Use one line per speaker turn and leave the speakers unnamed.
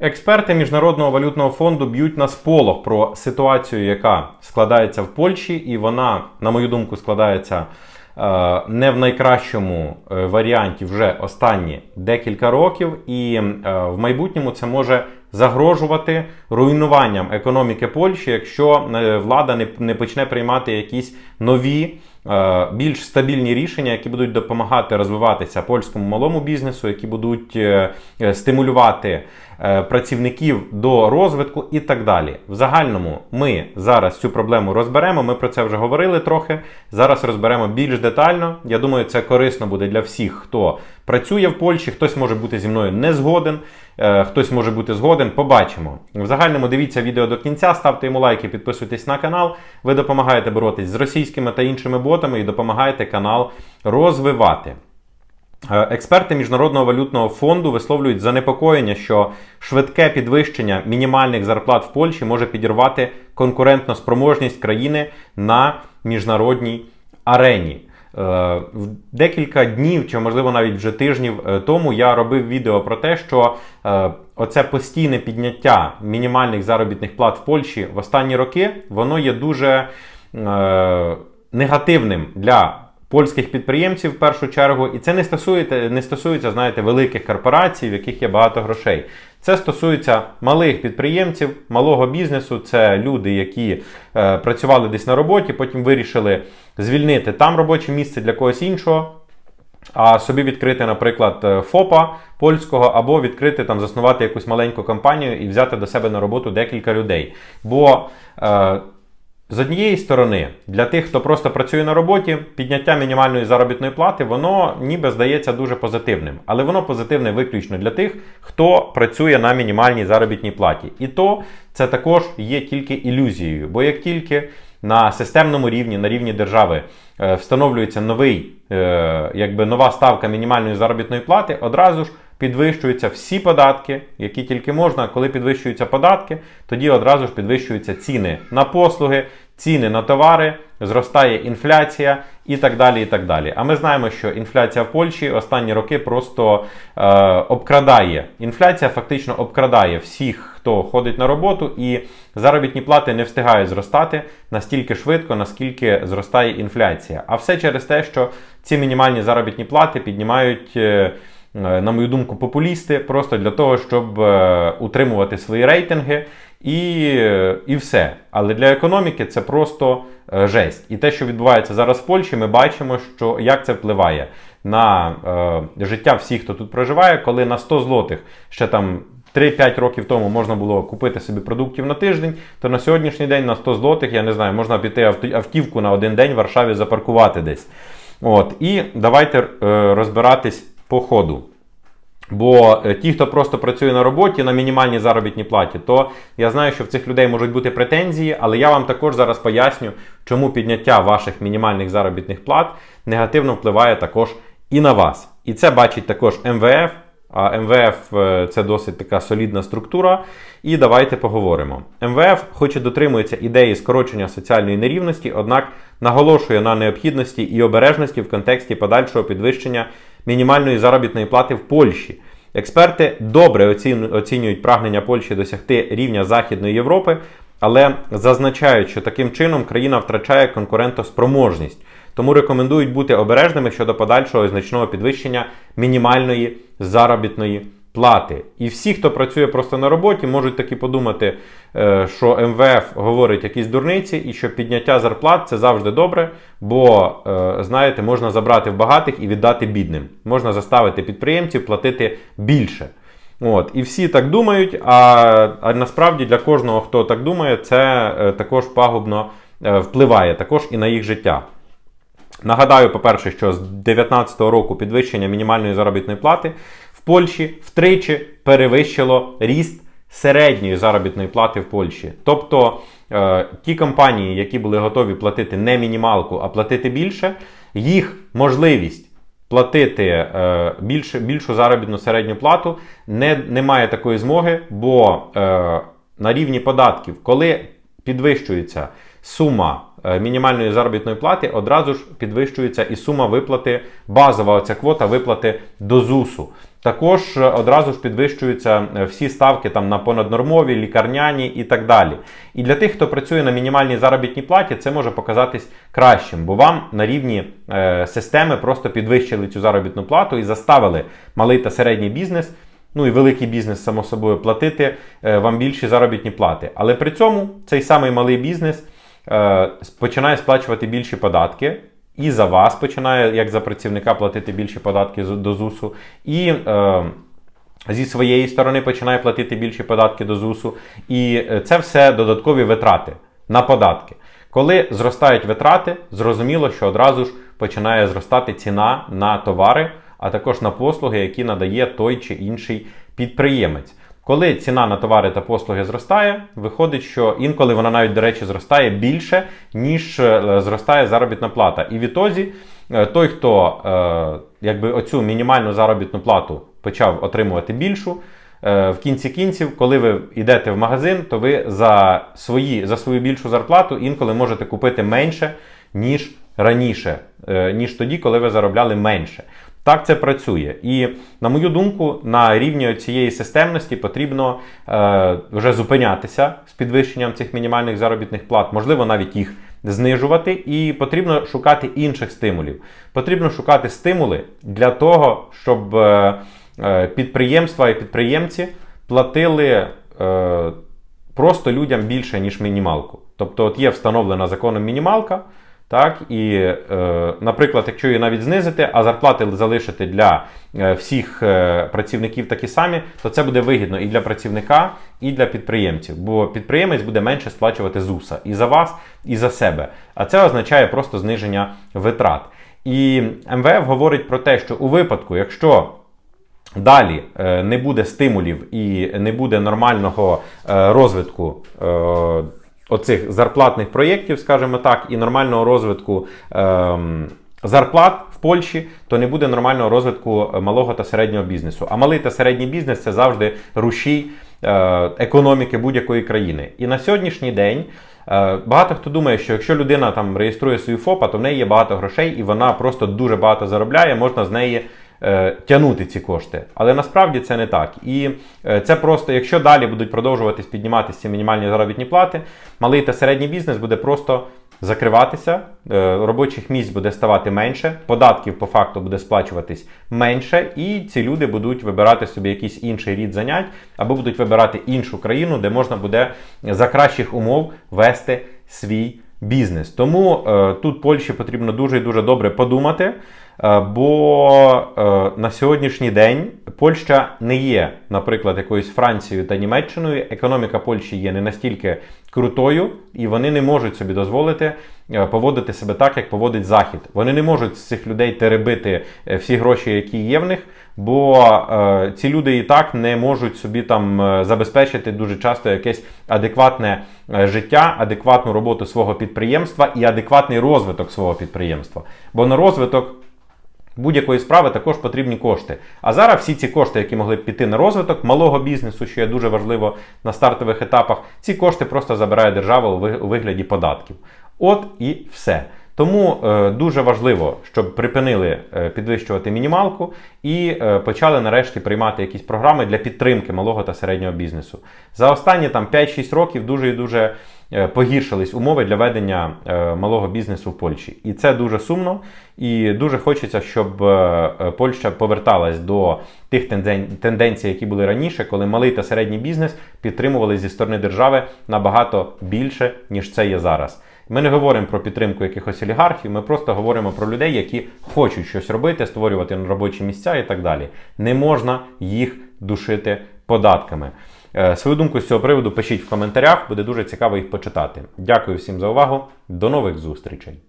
Експерти Міжнародного валютного фонду б'ють на сполох про ситуацію, яка складається в Польщі, і вона, на мою думку, складається е, не в найкращому е, варіанті вже останні декілька років, і е, в майбутньому це може загрожувати руйнуванням економіки Польщі, якщо влада не, не почне приймати якісь нові. Більш стабільні рішення, які будуть допомагати розвиватися польському малому бізнесу, які будуть стимулювати працівників до розвитку і так далі. В загальному ми зараз цю проблему розберемо. Ми про це вже говорили трохи. Зараз розберемо більш детально. Я думаю, це корисно буде для всіх, хто працює в Польщі. Хтось може бути зі мною не згоден, е, хтось може бути згоден. Побачимо. В загальному дивіться відео до кінця, ставте йому лайки, підписуйтесь на канал. Ви допомагаєте боротись з російськими та іншими ботами і допомагаєте канал розвивати. Е, Експерти Міжнародного валютного фонду висловлюють занепокоєння, що швидке підвищення мінімальних зарплат в Польщі може підірвати конкурентну спроможність країни на міжнародній арені. Е, в Декілька днів, чи можливо навіть вже тижнів е, тому, я робив відео про те, що оце постійне підняття мінімальних заробітних плат в Польщі в останні роки, воно є дуже негативним для польських підприємців в першу чергу, і це не стосується, не стосується, знаєте, великих корпорацій, в яких є багато грошей. Це стосується малих підприємців, малого бізнесу. Це люди, які е, працювали десь на роботі, потім вирішили звільнити там робоче місце для когось іншого. А собі відкрити, наприклад, е, ФОПа польського, або відкрити там, заснувати якусь маленьку компанію і взяти до себе на роботу декілька людей. Бо е, з однієї сторони, для тих, хто просто працює на роботі, підняття мінімальної заробітної плати, воно ніби здається дуже позитивним. Але воно позитивне виключно для тих, хто працює на мінімальній заробітній платі. І то це також є тільки ілюзією. Бо як тільки на системному рівні, на рівні держави, е, встановлюється новий, е, якби нова ставка мінімальної заробітної плати, одразу ж підвищуються всі податки, які тільки можна. Коли підвищуються податки, тоді одразу ж підвищуються ціни на послуги, ціни на товари, зростає інфляція і так далі. і так далі. А ми знаємо, що інфляція в Польщі останні роки просто е, обкрадає. Інфляція фактично обкрадає всіх, хто ходить на роботу, і заробітні плати не встигають зростати настільки швидко, наскільки зростає інфляція. А все через те, що ці мінімальні заробітні плати піднімають. е, на мою думку, популісти просто для того, щоб е, утримувати свої рейтинги і, е, і все. Але для економіки це просто е, жесть. І те, що відбувається зараз в Польщі, ми бачимо, що як це впливає на е, життя всіх, хто тут проживає, коли на 100 злотих ще там. 3-5 років тому можна було купити собі продуктів на тиждень, то на сьогоднішній день на 100 злотих, я не знаю, можна піти автівку на один день в Варшаві запаркувати десь. От. І давайте е, розбиратись по ходу. Бо е, ті, хто просто працює на роботі на мінімальній заробітній платі, то я знаю, що в цих людей можуть бути претензії, але я вам також зараз поясню, чому підняття ваших мінімальних заробітних плат негативно впливає також і на вас. І це бачить також МВФ. А МВФ е, це досить така солідна структура. І давайте поговоримо. МВФ, хоч і дотримується ідеї скорочення соціальної нерівності, однак наголошує на необхідності і обережності в контексті подальшого підвищення мінімальної заробітної плати в Польщі. Експерти добре оцінюють прагнення Польщі досягти рівня Західної Європи, але зазначають, що таким чином країна втрачає конкурентоспроможність. Тому рекомендують бути обережними щодо подальшого значного підвищення мінімальної заробітної плати. І всі, хто працює просто на роботі, можуть таки подумати, е, що МВФ говорить якісь дурниці, і що підняття зарплат це завжди добре, бо, е, знаєте, можна забрати в багатих і віддати бідним. Можна заставити підприємців платити більше. От, і всі так думають, а, а насправді для кожного, хто так думає, це е, також пагубно впливає також і на їх життя. Нагадаю, по-перше, що з 2019 року підвищення мінімальної заробітної плати Польщі втричі перевищило ріст середньої заробітної плати в Польщі. Тобто е, ті компанії, які були готові платити не мінімалку, а платити більше, їх можливість платити е, більше, більшу заробітну середню плату не, немає такої змоги, бо е, на рівні податків, коли підвищується сума е, мінімальної заробітної плати, одразу ж підвищується і сума виплати, базова оця квота виплати до ЗУСу. Також е, одразу ж підвищуються е, всі ставки там на понаднормові, лікарняні і так далі. І для тих, хто працює на мінімальній заробітній платі, це може показатись кращим, бо вам на рівні е, системи просто підвищили цю заробітну плату і заставили малий та середній бізнес. Ну і великий бізнес, само собою, платити е, вам більші заробітні плати. Але при цьому цей самий малий бізнес е, починає сплачувати більші податки, і за вас починає, як за працівника, платити більші податки до ЗУСу, і е, зі своєї сторони починає платити більші податки до ЗУСу. І е, це все додаткові витрати на податки. Коли зростають витрати, зрозуміло, що одразу ж починає зростати ціна на товари, а також на послуги, які надає той чи інший підприємець. Коли ціна на товари та послуги зростає, виходить, що інколи вона навіть, до речі, зростає більше, ніж е, зростає заробітна плата. І відтоді е, той, хто е, якби оцю мінімальну заробітну плату почав отримувати більшу, в кінці кінців, коли ви йдете в магазин, то ви за, свої, за свою більшу зарплату інколи можете купити менше, ніж раніше, ніж тоді, коли ви заробляли менше. Так це працює. І, на мою думку, на рівні цієї системності потрібно е, вже зупинятися з підвищенням цих мінімальних заробітних плат, можливо, навіть їх знижувати, і потрібно шукати інших стимулів. Потрібно шукати стимули для того, щоб е, е, підприємства і підприємці платили е, просто людям більше, ніж мінімалку. Тобто, от є встановлена законом мінімалка. Так, і, е, наприклад, якщо її навіть знизити, а зарплати залишити для е, всіх е, працівників такі самі, то це буде вигідно і для працівника, і для підприємців. Бо підприємець буде менше сплачувати ЗУСа і за вас, і за себе. А це означає просто зниження витрат. І МВФ говорить про те, що у випадку, якщо далі не буде стимулів і не буде нормального розвитку. Оцих зарплатних проєктів, скажімо так, і нормального розвитку ем, зарплат в Польщі, то не буде нормального розвитку е, малого та середнього бізнесу. А малий та середній бізнес це завжди рушій е, економіки будь-якої країни. І на сьогоднішній день е, багато хто думає, що якщо людина там реєструє свою ФОПа, то в неї є багато грошей, і вона просто дуже багато заробляє, можна з неї тягнути ці кошти. Але насправді це не так. І е, це просто, якщо далі будуть продовжуватись підніматися ці мінімальні заробітні плати, малий та середній бізнес буде просто закриватися, е, робочих місць буде ставати менше, податків по факту буде сплачуватись менше, і ці люди будуть вибирати собі якийсь інший рід занять або будуть вибирати іншу країну, де можна буде за кращих умов вести свій бізнес. Тому е, тут Польщі потрібно дуже і дуже добре подумати. Бо е, на сьогоднішній день Польща не є, наприклад, якоюсь Францією та Німеччиною. Економіка Польщі є не настільки крутою, і вони не можуть собі дозволити е, поводити себе так, як поводить Захід. Вони не можуть з цих людей теребити е, всі гроші, які є в них, бо ці люди і так не можуть собі там забезпечити дуже часто якесь адекватне життя, адекватну роботу свого підприємства і адекватний розвиток свого підприємства. Бо на розвиток будь-якої справи також потрібні кошти. А зараз всі ці кошти, які могли б піти на розвиток малого бізнесу, що є дуже важливо на стартових етапах, ці кошти просто забирає держава у вигляді податків. От і все. Тому е, дуже важливо, щоб припинили е, підвищувати мінімалку і е, почали нарешті приймати якісь програми для підтримки малого та середнього бізнесу. За останні там 5-6 років дуже і дуже погіршились умови для ведення малого бізнесу в Польщі. І це дуже сумно. І дуже хочеться, щоб Польща поверталась до тих тенден- тенденцій, які були раніше, коли малий та середній бізнес підтримували зі сторони держави набагато більше, ніж це є зараз. Ми не говоримо про підтримку якихось олігархів, ми просто говоримо про людей, які хочуть щось робити, створювати робочі місця і так далі. Не можна їх душити податками. Е, Свою думку з цього приводу пишіть в коментарях, буде дуже цікаво їх почитати. Дякую всім за увагу. До нових зустрічей!